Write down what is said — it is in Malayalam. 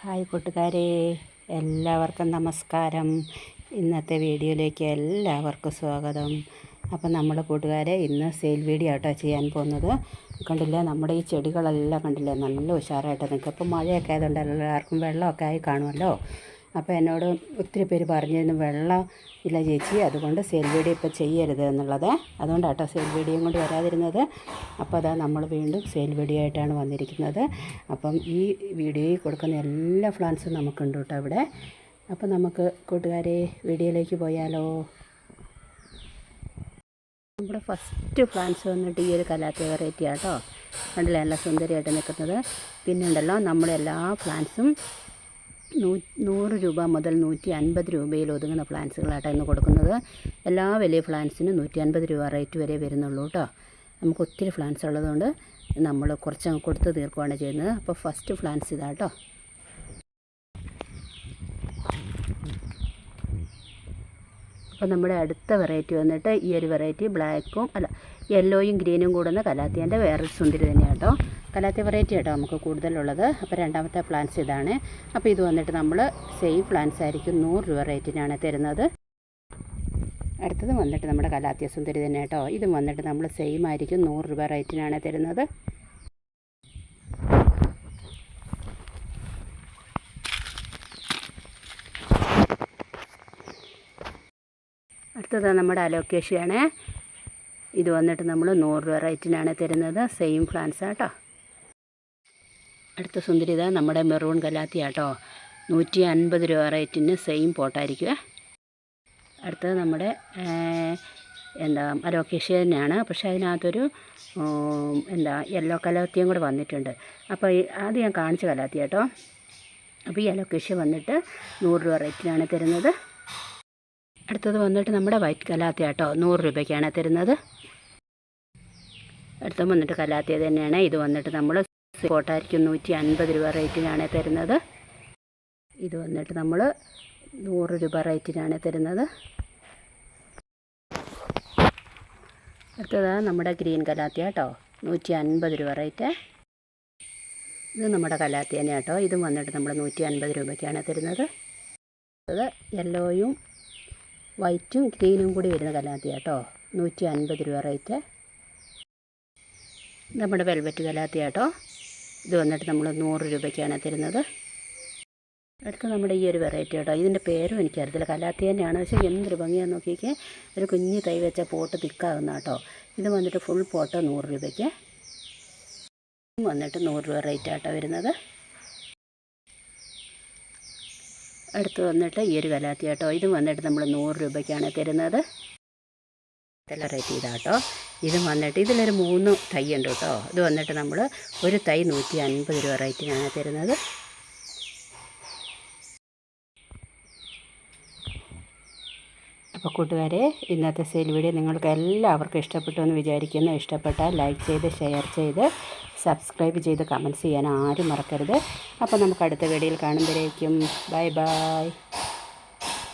ഹായ് കൂട്ടുകാരെ എല്ലാവർക്കും നമസ്കാരം. ഇന്നത്തെ വീഡിയോയിലേക്ക് എല്ലാവർക്കും സ്വാഗതം. അപ്പം നമ്മുടെ കൂട്ടുകാരെ ഇന്ന് സെയിൽ വീഡിയോ ആട്ടോ ചെയ്യാൻ പോകുന്നത്. കണ്ടില്ലേ നമ്മുടെ ഈ ചെടികളെല്ലാം കണ്ടില്ലേ നല്ല ഉഷാറായിട്ട് നിൽക്കും. ഇപ്പം മഴയൊക്കെ ആയതുകൊണ്ട് എല്ലാവർക്കും വെള്ളമൊക്കെ ആയി കാണുമല്ലോ. അപ്പോൾ എന്നോട് ഒത്തിരി പേര് പറഞ്ഞിരുന്നു വെള്ളം ഇല്ല ചേച്ചി അതുകൊണ്ട് സെയിൽ വീഡിയോ ഇപ്പോൾ ചെയ്യരുത് എന്നുള്ളത്. അതുകൊണ്ടാട്ടോ കേട്ടോ വീഡിയോയും കൊണ്ട് വരാതിരുന്നത്. അപ്പോൾ അതാ നമ്മൾ വീണ്ടും സെയിൽ ആയിട്ടാണ് വന്നിരിക്കുന്നത്. അപ്പം ഈ വീഡിയോയിൽ കൊടുക്കുന്ന എല്ലാ പ്ലാൻസും നമുക്കുണ്ട് കേട്ടോ ഇവിടെ അപ്പം നമുക്ക് കൂട്ടുകാരെ വീഡിയോയിലേക്ക് പോയാലോ? നമ്മുടെ ഫസ്റ്റ് പ്ലാന്റ്സ് വന്നിട്ട് ഈ ഒരു കലാത്തി വെറൈറ്റി ആട്ടോ കണ്ടില്ലേ? നല്ല സുന്ദരിയായിട്ട് നിൽക്കുന്നത്. പിന്നെ ഉണ്ടല്ലോ നമ്മുടെ എല്ലാ പ്ലാന്റ്സും നൂ നൂറ് രൂപ മുതൽ നൂറ്റി അൻപത് രൂപയിൽ ഒതുങ്ങുന്ന ഫ്ലാൻസുകളായിട്ടാണ് ഇന്ന് കൊടുക്കുന്നത്. എല്ലാ വലിയ ഫ്ലാൻസിനും നൂറ്റി അൻപത് രൂപ റേറ്റ് വരെ വരുന്നുള്ളൂ കേട്ടോ നമുക്ക് ഒത്തിരി ഫ്ലാൻസ് ഉള്ളതുകൊണ്ട് നമ്മൾ കുറച്ചങ്ങ് കൊടുത്ത് തീർക്കുകയാണ് ചെയ്യുന്നത്. അപ്പോൾ ഫസ്റ്റ് ഫ്ലാൻസ് ഇതാ ഇതാട്ടോ. അപ്പോൾ നമ്മുടെ അടുത്ത വെറൈറ്റി വന്നിട്ട് ഈ ഒരു വെറൈറ്റി ബ്ലാക്കും അല്ല യെല്ലോയും ഗ്രീനും കൂടുന്ന കലാത്തിയന്റെ വേറൊരു സുന്ദരി തന്നെയാണ് കേട്ടോ കലാത്തിയ വെറൈറ്റി ആട്ടോ നമുക്ക് കൂടുതലുള്ളത്. അപ്പോൾ രണ്ടാമത്തെ പ്ലാന്റ്സ് ഇതാണ്. അപ്പോൾ ഇത് വന്നിട്ട് നമ്മൾ സെയിം പ്ലാന്റ്സ് ആയിരിക്കും നൂറ് രൂപ റേറ്റിനാണ് തരുന്നത്. അടുത്തത് വന്നിട്ട് നമ്മുടെ കലാത്തിയ സുന്ദരി തന്നെ കേട്ടോ. ഇതും വന്നിട്ട് നമ്മൾ സെയിം ആയിരിക്കും നൂറ് രൂപ റേറ്റിനാണ് തരുന്നത്. അടുത്തത് നമ്മുടെ അലോക്കേഷ്യയാണ് ഇത് വന്നിട്ട് നമ്മൾ നൂറ് രൂപ റേറ്റിനാണ് തരുന്നത്. സെയിം പ്ലാൻസ് ആട്ടോ അടുത്ത സുന്ദരിത നമ്മുടെ മെറൂൺ കലാത്തി ആട്ടോ നൂറ്റി അൻപത് രൂപ റേറ്റിന് സെയിം പോട്ടായിരിക്കുക അടുത്തത് നമ്മുടെ എന്താ അലോക്കേഷ്യ തന്നെയാണ് പക്ഷേ അതിനകത്തൊരു എന്താ യെല്ലോ കലാത്തിയും കൂടെ വന്നിട്ടുണ്ട്. അപ്പോൾ അത് ഞാൻ കാണിച്ച കലാത്തി കേട്ടോ അപ്പോൾ ഈ അലോക്കേഷ്യ വന്നിട്ട് നൂറ് രൂപ റേറ്റിനാണ് തരുന്നത്. അടുത്തത് വന്നിട്ട് നമ്മുടെ വൈറ്റ് കലാത്തി കേട്ടോ നൂറ് രൂപയ്ക്കാണ് തരുന്നത്. അടുത്ത വന്നിട്ട് കലാത്തിയ തന്നെയാണ്. ഇത് വന്നിട്ട് നമ്മൾ കോട്ടായിരിക്കും നൂറ്റി അൻപത് രൂപ റേറ്റിനാണ് തരുന്നത്. ഇത് വന്നിട്ട് നമ്മൾ നൂറ് രൂപ റേറ്റിനാണ് തരുന്നത്. അടുത്തതാണ് നമ്മുടെ ഗ്രീൻ കലാത്തിയ കേട്ടോ. നൂറ്റി അൻപത് രൂപ റേറ്റ്. ഇത് നമ്മുടെ കലാത്തിയ തന്നെ കേട്ടോ. ഇതും വന്നിട്ട് നമ്മൾ നൂറ്റി അൻപത് രൂപയ്ക്കാണ് തരുന്നത്. അത് യെല്ലോയും വൈറ്റും ഗ്രീനും കൂടി വരുന്ന കലാത്തിയ കേട്ടോ. നൂറ്റി അൻപത് രൂപ റേറ്റ്. നമ്മുടെ വെൽവെറ്റ് കലാത്തിയ കേട്ടോ. ഇത് വന്നിട്ട് നമ്മൾ നൂറ് രൂപയ്ക്കാണ് തരുന്നത്. അടുത്ത നമ്മുടെ ഈ ഒരു വെറൈറ്റി കേട്ടോ. ഇതിന്റെ പേരും എനിക്കറിയത്തില്ല. കലാത്തി തന്നെയാണ്. പക്ഷേ എന്തൊരു ഭംഗിയാന്ന് നോക്കിയൊക്കെ ഒരു കുഞ്ഞ് തൈ വെച്ച പോട്ട് തിക്കാകുന്ന കേട്ടോ. ഇത് വന്നിട്ട് ഫുൾ പോട്ട് നൂറ് രൂപയ്ക്ക്. വന്നിട്ട് നൂറ് രൂപ റേറ്റ് ആട്ടോ വരുന്നത്. അടുത്ത് വന്നിട്ട് ഈ ഒരു കലാത്തി കേട്ടോ. ഇതും വന്നിട്ട് നമ്മൾ നൂറ് രൂപയ്ക്കാണ് തരുന്നത്. ഇതെല്ലാം റേറ്റ് ഇതാട്ടോ ഇത് വന്നിട്ട് ഇതിലൊരു മൂന്ന് തൈ ഉണ്ട് കേട്ടോ. ഇത് വന്നിട്ട് നമ്മൾ ഒരു തൈ നൂറ്റി അൻപത് രൂപ റേറ്റിനാണ് തരുന്നത്. അപ്പോൾ കൂട്ടുകാരെ ഇന്നത്തെ സെയിൽ വീഡിയോ നിങ്ങൾക്ക് എല്ലാവർക്കും ഇഷ്ടപ്പെട്ടു എന്ന് വിചാരിക്കുന്നു. ഇഷ്ടപ്പെട്ടാൽ ലൈക്ക് ചെയ്ത് ഷെയർ ചെയ്ത് സബ്സ്ക്രൈബ് ചെയ്ത് കമന്റ്സ് ചെയ്യാൻ ആരും മറക്കരുത്. അപ്പോൾ നമുക്ക് അടുത്ത വീഡിയോയിൽ കാണുമ്പോഴേക്കും. Bye bye